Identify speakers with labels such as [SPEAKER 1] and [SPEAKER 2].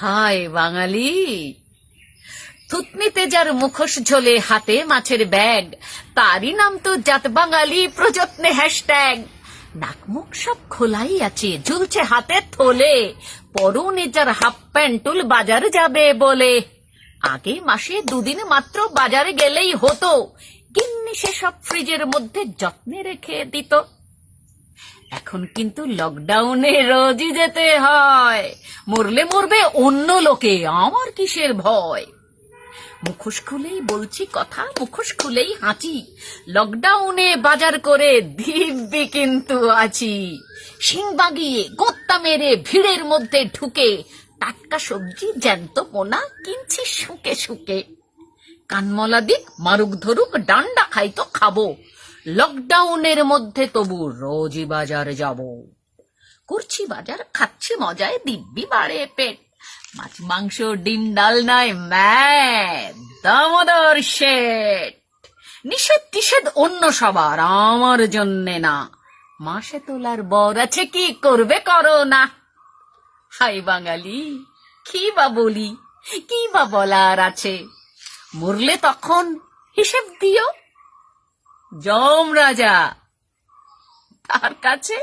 [SPEAKER 1] হায় বাঙালি। থুতনিতে যার মুখোশ ঝোলে হাতে মাছের ব্যাগ, তারই নাম তো জাত বাঙালি, প্রযত্নে হ্যাশট্যাগ নাকমুখ সব খোলাই আছে, ঝুলছে হাতে থলে, পরনে যার হাফ প্যান্টুল বাজার যাবে বলে। আগে মাসে দুদিন মাত্র বাজারে গেলেই হতো কিন্নি সেসব ফ্রিজের মধ্যে যত্নে রেখে দিত। এখন কিন্তু লকডাউনে রোজই যেতে হয়। মরলে মরবে অন্য লোকে, আমার কিসের ভয়? মুখোশ খুলেই বলছি কথা, মুখোশ খুলেই হাঁচি লকডাউনে বাজার করে দিব্যি কিন্তু আছি। শিং বাগিয়ে, গোত্তা মেরে ভিড়ের মধ্যে ঢুকে, টাটকা সবজি জ্যান্ত পোনা কিনছি শুকে শুকে। কানমলা দিক, মারুক ধরুক, ডান্ডা খাই তো খাব। লকডাউনের মধ্যে তবু রোজই বাজার যাব। করছি বাজার, খাচ্ছি মজায়, দিব্যি বাড়ে পেট। মাছ, মাংস, ডিম ডাল নয় ম্যাদ, দামোদর শেট নিষেধ টিষেধ অন্য সবার, আমার জন্যে না। মাসে তোলার বর আছে কি করবে করো না হাই বাঙালি, কি বা বলি, কি বা বলার আছে? মরলে তখন হিসেব দিও। জম রাজা। তার কাছে